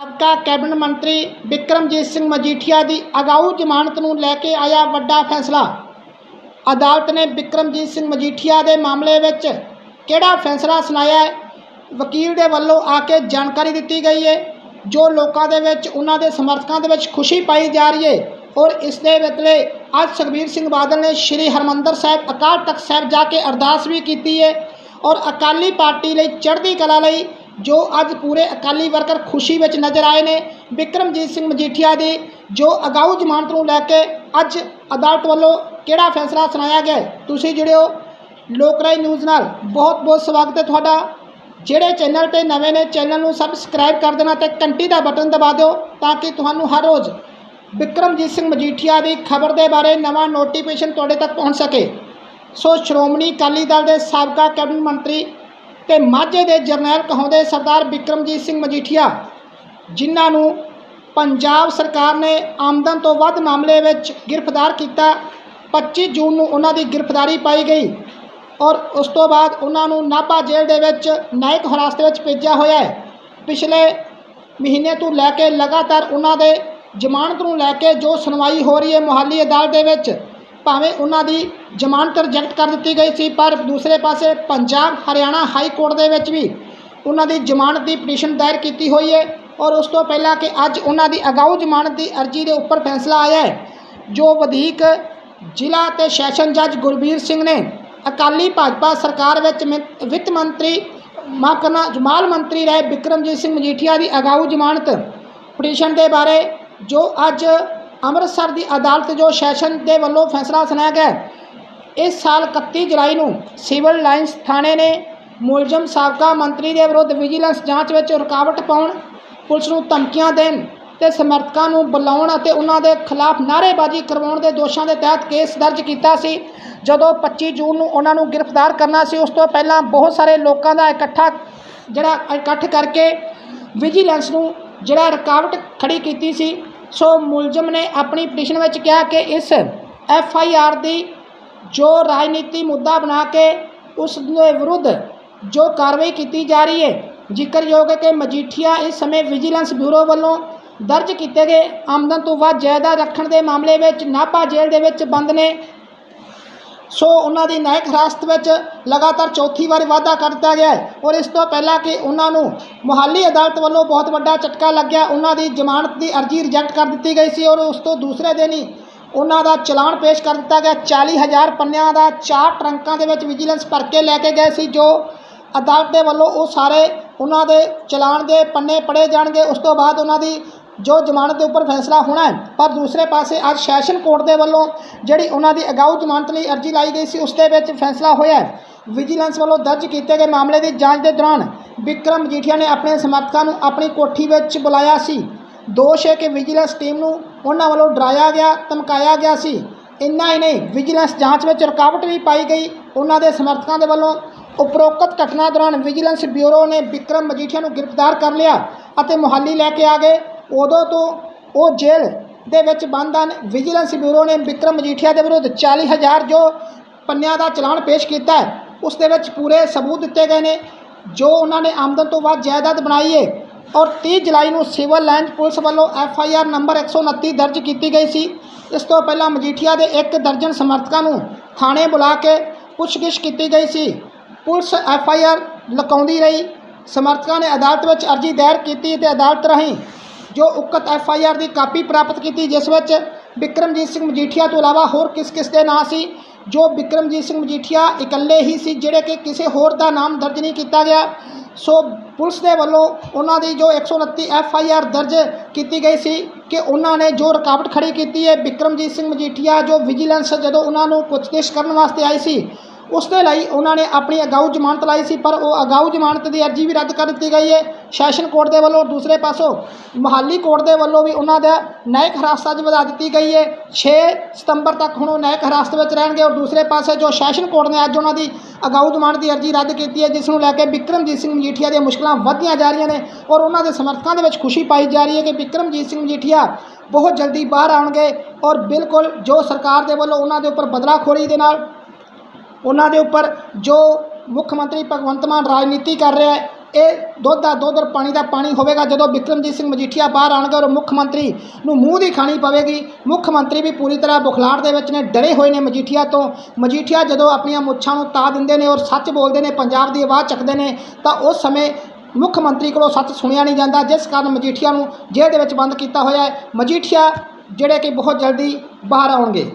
ਸਾਬਕਾ ਕੈਬਨਿਟ ਮੰਤਰੀ ਬਿਕਰਮਜੀਤ ਸਿੰਘ ਮਜੀਠੀਆ ਦੀ ਅਗਾਊ ਜ਼ਮਾਨਤ ਨੂੰ ਲੈ ਕੇ ਆਇਆ ਵੱਡਾ ਫੈਸਲਾ। ਅਦਾਲਤ ਨੇ ਬਿਕਰਮਜੀਤ ਸਿੰਘ ਮਜੀਠੀਆ ਦੇ ਮਾਮਲੇ ਵਿੱਚ ਕਿਹੜਾ ਫੈਸਲਾ ਸੁਣਾਇਆ ਹੈ? ਵਕੀਲ ਦੇ ਵੱਲੋਂ ਆ ਕੇ ਜਾਣਕਾਰੀ ਦਿੱਤੀ ਗਈ ਹੈ। ਜੋ ਲੋਕਾਂ ਦੇ ਵਿੱਚ, ਉਹਨਾਂ ਦੇ ਸਮਰਥਕਾਂ ਦੇ ਵਿੱਚ ਖੁਸ਼ੀ ਪਾਈ ਜਾ ਰਹੀ ਹੈ ਔਰ ਇਸ ਦੇ ਬਦਲੇ ਅੱਜ ਸੁਖਬੀਰ ਸਿੰਘ ਬਾਦਲ ਨੇ ਸ਼੍ਰੀ ਹਰਮੰਦਰ ਸਾਹਿਬ, ਅਕਾਲ ਤਖਤ ਸਾਹਿਬ ਜਾ ਕੇ ਅਰਦਾਸ ਵੀ ਕੀਤੀ ਹੈ ਔਰ ਅਕਾਲੀ ਪਾਰਟੀ ਲਈ ਚੜ੍ਹਦੀ ਕਲਾ ਲਈ ਜੋ ਅੱਜ ਪੂਰੇ ਅਕਾਲੀ ਵਰਕਰ ਖੁਸ਼ੀ ਵਿੱਚ ਨਜ਼ਰ ਆਏ ਨੇ ਬਿਕਰਮਜੀਤ ਸਿੰਘ ਮਜੀਠੀਆ ਦੀ, ਜੋ ਅਗਾਊ ਜ਼ਮਾਨਤ ਨੂੰ ਲੈ ਕੇ ਅੱਜ ਅਦਾਲਤ ਵੱਲੋਂ ਕਿਹੜਾ ਫੈਸਲਾ ਸੁਣਾਇਆ ਗਿਆ ਹੈ। ਤੁਸੀਂ ਜੁੜਿਓ ਲੋਕਰਾਈ ਨਿਊਜ਼ ਨਾਲ। ਬਹੁਤ ਬਹੁਤ ਸਵਾਗਤ ਹੈ ਤੁਹਾਡਾ। ਜਿਹੜੇ ਚੈਨਲ ਤੇ ਨਵੇਂ ਨੇ, ਚੈਨਲ ਨੂੰ ਸਬਸਕ੍ਰਾਈਬ ਕਰ ਦੇਣਾ ਤੇ ਘੰਟੀ ਦਾ ਬਟਨ ਦਬਾ ਦਿਓ ਤਾਂ ਕਿ ਤੁਹਾਨੂੰ ਹਰ ਰੋਜ਼ ਬਿਕਰਮਜੀਤ ਸਿੰਘ ਮਜੀਠੀਆ ਦੀ ਖਬਰ ਦੇ ਬਾਰੇ ਨਵਾਂ ਨੋਟੀਫਿਕੇਸ਼ਨ ਤੁਹਾਡੇ ਤੱਕ ਪਹੁੰਚ ਸਕੇ। ਸੋ ਸ਼੍ਰੋਮਣੀ ਅਕਾਲੀ ਦਲ ਦੇ ਸਾਬਕਾ ਕੈਬਨਿਟ ਮੰਤਰੀ ਤੇ ਮਾਝੇ ਦੇ ਜਰਨੈਲ ਕਹਾਉਂਦੇ ਸਰਦਾਰ ਬਿਕਰਮਜੀਤ ਸਿੰਘ ਮਜੀਠੀਆ, ਜਿਨ੍ਹਾਂ ਨੂੰ ਪੰਜਾਬ ਸਰਕਾਰ ਨੇ ਆਮਦਨ ਤੋਂ ਵੱਧ ਮਾਮਲੇ ਵਿੱਚ ਗ੍ਰਿਫਤਾਰ ਕੀਤਾ। 25 ਜੂਨ ਨੂੰ ਉਹਨਾਂ ਦੀ ਗ੍ਰਿਫਤਾਰੀ ਪਾਈ ਗਈ ਔਰ ਉਸ ਤੋਂ ਬਾਅਦ ਉਹਨਾਂ ਨੂੰ ਨਾਭਾ ਜੇਲ੍ਹ ਦੇ ਵਿੱਚ ਨਾਇਕ ਹਿਰਾਸਤ ਵਿੱਚ ਭੇਜਿਆ ਹੋਇਆ ਹੈ। ਪਿਛਲੇ ਮਹੀਨੇ ਤੋਂ ਲੈ ਕੇ ਲਗਾਤਾਰ ਉਹਨਾਂ ਦੇ ਜ਼ਮਾਨਤ ਨੂੰ ਲੈ ਕੇ ਜੋ ਸੁਣਵਾਈ ਹੋ ਰਹੀ ਹੈ ਮੁਹਾਲੀ ਅਦਾਲਤ ਦੇ ਵਿੱਚ ਭਾਵੇਂ ਉਹਨਾਂ ਦੀ ਜ਼ਮਾਨਤ ਰਿਜੈਕਟ ਕਰ ਦਿੱਤੀ ਗਈ ਸੀ, ਪਰ ਦੂਸਰੇ ਪਾਸੇ ਪੰਜਾਬ ਹਰਿਆਣਾ ਹਾਈ ਕੋਰਟ ਦੇ ਵਿੱਚ ਵੀ ਉਹਨਾਂ ਦੀ ਜ਼ਮਾਨਤ ਦੀ ਪਟੀਸ਼ਨ ਦਾਇਰ ਕੀਤੀ ਹੋਈ ਹੈ ਔਰ ਉਸ ਤੋਂ ਪਹਿਲਾਂ ਕਿ ਅੱਜ ਉਹਨਾਂ ਦੀ ਅਗਾਊ ਜ਼ਮਾਨਤ ਦੀ ਅਰਜ਼ੀ ਦੇ ਉੱਪਰ ਫੈਸਲਾ ਆਇਆ ਹੈ, ਜੋ ਵਧੀਕ ਜ਼ਿਲ੍ਹਾ ਤੇ ਸੈਸ਼ਨ ਜੱਜ ਗੁਰਬੀਰ ਸਿੰਘ ਨੇ ਅਕਾਲੀ ਭਾਜਪਾ ਸਰਕਾਰ ਵਿੱਚ ਮਿ- ਵਿੱਤ ਮੰਤਰੀ ਮਾਫ਼ ਕਰਨਾ ਜਮਾਲ ਮੰਤਰੀ ਰਹੇ ਬਿਕਰਮਜੀਤ ਸਿੰਘ ਮਜੀਠੀਆ ਦੀ ਅਗਾਊ ਜ਼ਮਾਨਤ ਪਟੀਸ਼ਨ ਦੇ ਬਾਰੇ ਜੋ ਅੱਜ ਅੰਮ੍ਰਿਤਸਰ ਦੀ ਅਦਾਲਤ ਜੋ ਸੈਸ਼ਨ ਦੇ ਵੱਲੋਂ ਫੈਸਲਾ ਸੁਣਾਇਆ ਗਿਆ ਇਸ ਸਾਲ 31 ਜੁਲਾਈ ਨੂੰ ਸਿਵਲ ਲਾਈਨਸ ਥਾਣੇ ਨੇ ਮੁਲਜ਼ਮ ਸਾਬਕਾ ਮੰਤਰੀ ਦੇ ਵਿਰੁੱਧ ਵਿਜੀਲੈਂਸ ਜਾਂਚ ਵਿੱਚ ਰੁਕਾਵਟ ਪਾਉਣ, ਪੁਲਿਸ ਨੂੰ ਧਮਕੀਆਂ ਦੇਣ ਤੇ ਸਮਰਥਕਾਂ ਨੂੰ ਬੁਲਾਉਣ ਅਤੇ ਉਹਨਾਂ ਦੇ ਖਿਲਾਫ ਨਾਅਰੇਬਾਜ਼ੀ ਕਰਵਾਉਣ ਦੇ ਦੋਸ਼ਾਂ ਦੇ ਤਹਿਤ ਕੇਸ ਦਰਜ ਕੀਤਾ ਸੀ। ਜਦੋਂ 25 ਜੂਨ ਨੂੰ ਉਹਨਾਂ ਨੂੰ ਗ੍ਰਿਫਤਾਰ ਕਰਨਾ ਸੀ, ਉਸ ਤੋਂ ਪਹਿਲਾਂ ਬਹੁਤ ਸਾਰੇ ਲੋਕਾਂ ਦਾ ਇਕੱਠਾ ਜਿਹੜਾ ਇਕੱਠ ਕਰਕੇ ਵਿਜੀਲੈਂਸ ਨੂੰ ਜਿਹੜਾ ਰੁਕਾਵਟ ਖੜੀ ਕੀਤੀ ਸੀ। ਸੋ ਮੁਲਜ਼ਮ ਨੇ ਆਪਣੀ ਪਟੀਸ਼ਨ ਵਿੱਚ ਕਿਹਾ ਕਿ ਇਸ ਐਫ ਆਈ ਆਰ ਦੀ ਜੋ ਰਾਜਨੀਤੀ ਮੁੱਦਾ ਬਣਾ ਕੇ ਉਸ ਦੇ ਵਿਰੁੱਧ ਜੋ ਕਾਰਵਾਈ ਕੀਤੀ ਜਾ ਰਹੀ ਹੈ, ਜ਼ਿਕਰਯੋਗ ਹੈ ਕਿ ਮਜੀਠੀਆ ਇਸ ਸਮੇਂ ਵਿਜੀਲੈਂਸ ਬਿਊਰੋ ਵੱਲੋਂ ਦਰਜ ਕੀਤੇ ਗਏ ਆਮਦਨ ਤੋਂ ਵੱਧ ਜਾਇਦਾਦ ਰੱਖਣ ਦੇ ਮਾਮਲੇ ਵਿੱਚ ਨਾਭਾ ਜੇਲ੍ਹ ਦੇ ਵਿੱਚ ਬੰਦ ਨੇ। ਸੋ ਉਹਨਾਂ ਦੀ ਨਾਇਕ ਹਿਰਾਸਤ ਵਿੱਚ ਲਗਾਤਾਰ ਚੌਥੀ ਵਾਰ ਵਾਧਾ ਕਰ ਦਿੱਤਾ ਗਿਆ ਹੈ ਔਰ ਇਸ ਤੋਂ ਪਹਿਲਾਂ ਕਿ ਉਹਨਾਂ ਨੂੰ ਮੁਹਾਲੀ ਅਦਾਲਤ ਵੱਲੋਂ ਬਹੁਤ ਵੱਡਾ ਝਟਕਾ ਲੱਗਿਆ, ਉਹਨਾਂ ਦੀ ਜ਼ਮਾਨਤ ਦੀ ਅਰਜ਼ੀ ਰਿਜੈਕਟ ਕਰ ਦਿੱਤੀ ਗਈ ਸੀ ਔਰ ਉਸ ਤੋਂ ਦੂਸਰੇ ਦਿਨ ਹੀ ਉਹਨਾਂ ਦਾ ਚਲਾਨ ਪੇਸ਼ ਕਰ ਦਿੱਤਾ ਗਿਆ। 40000 ਪੰਨਿਆਂ ਦਾ ਚਾਰ ਟਰੰਕਾਂ ਦੇ ਵਿੱਚ ਵਿਜੀਲੈਂਸ ਭਰ ਕੇ ਲੈ ਕੇ ਗਏ ਸੀ, ਜੋ ਅਦਾਲਤ ਦੇ ਵੱਲੋਂ ਉਹ ਸਾਰੇ ਉਹਨਾਂ ਦੇ ਚਲਾਨ ਦੇ ਪੰਨੇ ਪੜੇ ਜਾਣਗੇ। ਉਸ ਤੋਂ ਬਾਅਦ ਉਹਨਾਂ ਦੀ ਜੋ ਜ਼ਮਾਨਤ ਦੇ ਉੱਪਰ ਫੈਸਲਾ ਹੋਣਾ ਹੈ, ਪਰ ਦੂਸਰੇ ਪਾਸੇ ਅੱਜ ਸੈਸ਼ਨ ਕੋਰਟ ਦੇ ਵੱਲੋਂ ਜਿਹੜੀ ਉਹਨਾਂ ਦੀ ਅਗਾਊ ਜ਼ਮਾਨਤ ਲਈ ਅਰਜ਼ੀ ਲਾਈ ਗਈ ਸੀ, ਉਸ ਦੇ ਵਿੱਚ ਫੈਸਲਾ ਹੋਇਆ ਹੈ। ਵਿਜੀਲੈਂਸ ਵੱਲੋਂ ਦਰਜ ਕੀਤੇ ਗਏ ਮਾਮਲੇ ਦੀ ਜਾਂਚ ਦੇ ਦੌਰਾਨ ਵਿਕਰਮ ਮਜੀਠੀਆ ਨੇ ਆਪਣੇ ਸਮਰਥਕਾਂ ਨੂੰ ਆਪਣੀ ਕੋਠੀ ਵਿੱਚ ਬੁਲਾਇਆ ਸੀ। ਦੋਸ਼ ਹੈ ਕਿ ਵਿਜੀਲੈਂਸ ਟੀਮ ਨੂੰ ਉਹਨਾਂ ਵੱਲੋਂ ਡਰਾਇਆ ਗਿਆ, ਧਮਕਾਇਆ ਗਿਆ ਸੀ। ਇੰਨਾ ਹੀ ਨਹੀਂ ਵਿਜੀਲੈਂਸ ਜਾਂਚ ਵਿੱਚ ਰੁਕਾਵਟ ਵੀ ਪਾਈ ਗਈ। ਉਹਨਾਂ ਦੇ ਸਮਰਥਕਾਂ ਦੇ ਵੱਲੋਂ ਉਪਰੋਕਤ ਘਟਨਾ ਦੌਰਾਨ ਵਿਜੀਲੈਂਸ ਬਿਊਰੋ ਨੇ ਵਿਕਰਮ ਮਜੀਠੀਆ ਨੂੰ ਗ੍ਰਿਫਤਾਰ ਕਰ ਲਿਆ ਅਤੇ ਮੁਹਾਲੀ ਲੈ ਕੇ ਆ ਗਏ। ਉਦੋਂ ਤੋਂ ਉਹ ਜੇਲ੍ਹ ਦੇ ਵਿੱਚ ਬੰਦ ਹਨ। ਵਿਜੀਲੈਂਸ ਬਿਊਰੋ ਨੇ ਵਿਕਰਮ ਮਜੀਠੀਆ ਦੇ ਵਿਰੁੱਧ 40000 ਜੋ ਪੰਨਿਆਂ ਦਾ ਚਲਾਨ ਪੇਸ਼ ਕੀਤਾ ਹੈ, ਉਸ ਦੇ ਵਿੱਚ ਪੂਰੇ ਸਬੂਤ ਦਿੱਤੇ ਗਏ ਨੇ, ਜੋ ਉਹਨਾਂ ਨੇ ਆਮਦਨ ਤੋਂ ਵੱਧ ਜਾਇਦਾਦ ਬਣਾਈ ਹੈ ਔਰ 30 ਜੁਲਾਈ ਨੂੰ ਸਿਵਲ ਲਾਈਨ ਪੁਲਿਸ ਵੱਲੋਂ ਐਫ ਆਈ ਆਰ ਨੰਬਰ 129 ਦਰਜ ਕੀਤੀ ਗਈ ਸੀ। ਇਸ ਤੋਂ ਪਹਿਲਾਂ ਮਜੀਠੀਆ ਦੇ ਇੱਕ ਦਰਜਨ ਸਮਰਥਕਾਂ ਨੂੰ ਥਾਣੇ ਬੁਲਾ ਕੇ ਪੁੱਛਗਿੱਛ ਕੀਤੀ ਗਈ ਸੀ। ਪੁਲਿਸ ਐਫ ਆਈ ਆਰ ਲਕਾਉਂਦੀ ਰਹੀ। ਸਮਰਥਕਾਂ ਨੇ ਅਦਾਲਤ ਵਿੱਚ ਅਰਜ਼ੀ ਦਾਇਰ ਕੀਤੀ ਤੇ ਅਦਾਲਤ ਰਾਹੀਂ ਜੋ ਉਕਤ ਐਫ ਆਈ ਆਰ ਦੀ ਕਾਪੀ ਪ੍ਰਾਪਤ ਕੀਤੀ, ਜਿਸ ਵਿੱਚ ਬਿਕਰਮਜੀਤ ਸਿੰਘ ਮਜੀਠੀਆ ਤੋਂ ਇਲਾਵਾ ਹੋਰ ਕਿਸ ਕਿਸ ਦੇ ਨਾਂ ਸੀ? ਜੋ ਬਿਕਰਮਜੀਤ ਸਿੰਘ ਮਜੀਠੀਆ ਇਕੱਲੇ ਹੀ ਸੀ, ਜਿਹੜੇ ਕਿ ਕਿਸੇ ਹੋਰ ਦਾ ਨਾਮ ਦਰਜ ਨਹੀਂ ਕੀਤਾ ਗਿਆ। ਸੋ ਪੁਲਿਸ ਦੇ ਵੱਲੋਂ ਉਹਨਾਂ ਦੀ ਜੋ 129 ਐਫ ਆਈ ਆਰ ਦਰਜ ਕੀਤੀ ਗਈ ਸੀ ਕਿ ਉਹਨਾਂ ਨੇ ਜੋ ਰੁਕਾਵਟ ਖੜੀ ਕੀਤੀ ਹੈ, ਬਿਕਰਮਜੀਤ ਸਿੰਘ ਮਜੀਠੀਆ ਜੋ ਵਿਜੀਲੈਂਸ ਜਦੋਂ ਉਹਨਾਂ ਨੂੰ ਪੁੱਛਗਿੱਛ ਕਰਨ ਵਾਸਤੇ ਆਈ ਸੀ ਉਸ ਦੇ ਲਈ ਉਹਨਾਂ ਨੇ ਆਪਣੀ ਅਗਾਊ ਜ਼ਮਾਨਤ ਲਾਈ ਸੀ, ਪਰ ਉਹ ਅਗਾਊ ਜ਼ਮਾਨਤ ਦੀ ਅਰਜ਼ੀ ਵੀ ਰੱਦ ਕਰ ਦਿੱਤੀ ਗਈ ਹੈ। ਸੈਸ਼ਨ ਕੋਰਟ ਦੇ ਵੱਲੋਂ ਦੂਸਰੇ ਪਾਸੋਂ ਮਹਾਲੀ ਕੋਰਟ ਦੇ ਵੱਲੋਂ ਵੀ ਉਹਨਾਂ ਦਾ ਨਾਇਕ ਹਿਰਾਸਤ ਅੱਜ ਵਧਾ ਦਿੱਤੀ ਗਈ ਹੈ। 6 ਸਤੰਬਰ ਤੱਕ ਹੁਣ ਉਹ ਨਾਇਕ ਹਿਰਾਸਤ ਵਿੱਚ ਰਹਿਣਗੇ ਔਰ ਦੂਸਰੇ ਪਾਸੇ ਜੋ ਸੈਸ਼ਨ ਕੋਰਟ ਨੇ ਅੱਜ ਉਹਨਾਂ ਦੀ ਅਗਾਊ ਜ਼ਮਾਨਤ ਦੀ ਅਰਜ਼ੀ ਰੱਦ ਕੀਤੀ ਹੈ, ਜਿਸ ਨੂੰ ਲੈ ਕੇ ਬਿਕਰਮਜੀਤ ਸਿੰਘ ਮਜੀਠੀਆ ਦੀਆਂ ਮੁਸ਼ਕਲਾਂ ਵਧਦੀਆਂ ਜਾ ਰਹੀਆਂ ਨੇ ਔਰ ਉਹਨਾਂ ਦੇ ਸਮਰਥਕਾਂ ਦੇ ਵਿੱਚ ਖੁਸ਼ੀ ਪਾਈ ਜਾ ਰਹੀ ਹੈ ਕਿ ਬਿਕਰਮਜੀਤ ਸਿੰਘ ਮਜੀਠੀਆ ਬਹੁਤ ਜਲਦੀ ਬਾਹਰ ਆਉਣਗੇ ਔਰ ਬਿਲਕੁਲ ਜੋ ਸਰਕਾਰ ਦੇ ਵੱਲੋਂ ਉਹਨਾਂ ਦੇ ਉੱਪਰ ਬਦਲਾਖੋਰੀ ਦੇ ਨਾਲ ਉਹਨਾਂ ਦੇ ਉੱਪਰ ਜੋ ਮੁੱਖ ਮੰਤਰੀ ਭਗਵੰਤ ਮਾਨ ਰਾਜਨੀਤੀ ਕਰ ਰਿਹਾ ਹੈ, ਇਹ ਦੁੱਧ ਦਾ ਦੁੱਧ ਔਰ ਪਾਣੀ ਦਾ ਪਾਣੀ ਹੋਵੇਗਾ ਜਦੋਂ ਬਿਕਰਮਜੀਤ ਸਿੰਘ ਮਜੀਠੀਆ ਬਾਹਰ ਆਉਣਗੇ ਔਰ ਮੁੱਖ ਮੰਤਰੀ ਨੂੰ ਮੂੰਹ ਦੀ ਖਾਣੀ ਪਵੇਗੀ। ਮੁੱਖ ਮੰਤਰੀ ਵੀ ਪੂਰੀ ਤਰ੍ਹਾਂ ਬੁਖਲਾੜ ਦੇ ਵਿੱਚ ਨੇ, ਡਰੇ ਹੋਏ ਨੇ ਮਜੀਠੀਆ ਤੋਂ। ਮਜੀਠੀਆ ਜਦੋਂ ਆਪਣੀਆਂ ਮੁੱਛਾਂ ਨੂੰ ਤਾ ਦਿੰਦੇ ਨੇ ਔਰ ਸੱਚ ਬੋਲਦੇ ਨੇ, ਪੰਜਾਬ ਦੀ ਆਵਾਜ਼ ਚੱਕਦੇ ਨੇ, ਤਾਂ ਉਸ ਸਮੇਂ ਮੁੱਖ ਮੰਤਰੀ ਕੋਲੋਂ ਸੱਚ ਸੁਣਿਆ ਨਹੀਂ ਜਾਂਦਾ, ਜਿਸ ਕਾਰਨ ਮਜੀਠੀਆ ਨੂੰ ਜੇਲ੍ਹ ਦੇ ਵਿੱਚ ਬੰਦ ਕੀਤਾ ਹੋਇਆ ਹੈ। ਮਜੀਠੀਆ ਜਿਹੜੇ ਕਿ ਬਹੁਤ ਜਲਦੀ ਬਾਹਰ ਆਉਣਗੇ।